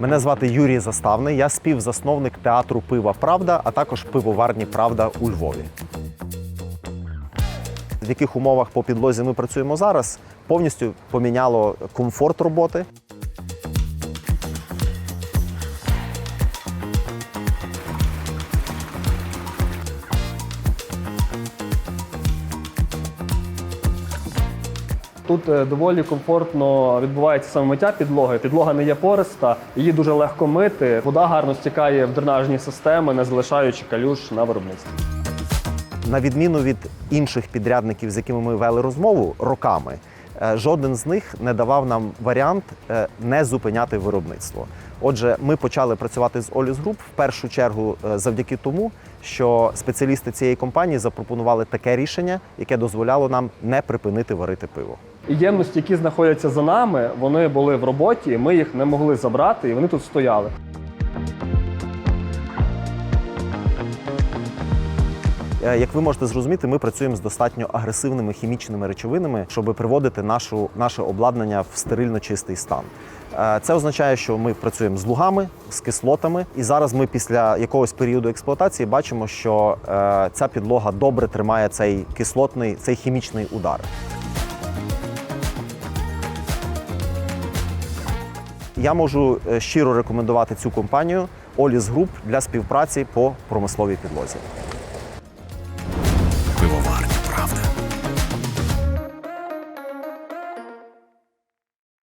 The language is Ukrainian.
Мене звати Юрій Заставний, я співзасновник театру Пива Правда, а також пивоварні Правда у Львові. В яких умовах по підлозі ми працюємо зараз, повністю поміняло комфорт роботи. Тут е, доволі комфортно відбувається саме миття підлоги. Підлога не є пориста, її дуже легко мити. Вода гарно стікає в дренажні системи, не залишаючи калюш на виробництві. На відміну від інших підрядників, з якими ми вели розмову роками, е, жоден з них не давав нам варіант е, не зупиняти виробництво. Отже, ми почали працювати з Оліс Груп в першу чергу завдяки тому, що спеціалісти цієї компанії запропонували таке рішення, яке дозволяло нам не припинити варити пиво. Ємності, які знаходяться за нами, вони були в роботі, ми їх не могли забрати, і вони тут стояли. Е, Як ви можете зрозуміти, ми працюємо з достатньо агресивними хімічними речовинами, щоб приводити нашу, наше обладнання в стерильно чистий стан. Е, Це означає, що ми працюємо з лугами, з кислотами, і зараз ми після якогось періоду експлуатації бачимо, що е, ця підлога добре тримає цей кислотний, цей хімічний удар. Я можу е, щиро рекомендувати цю компанію Оліс Груп для співпраці по промисловій підлозі.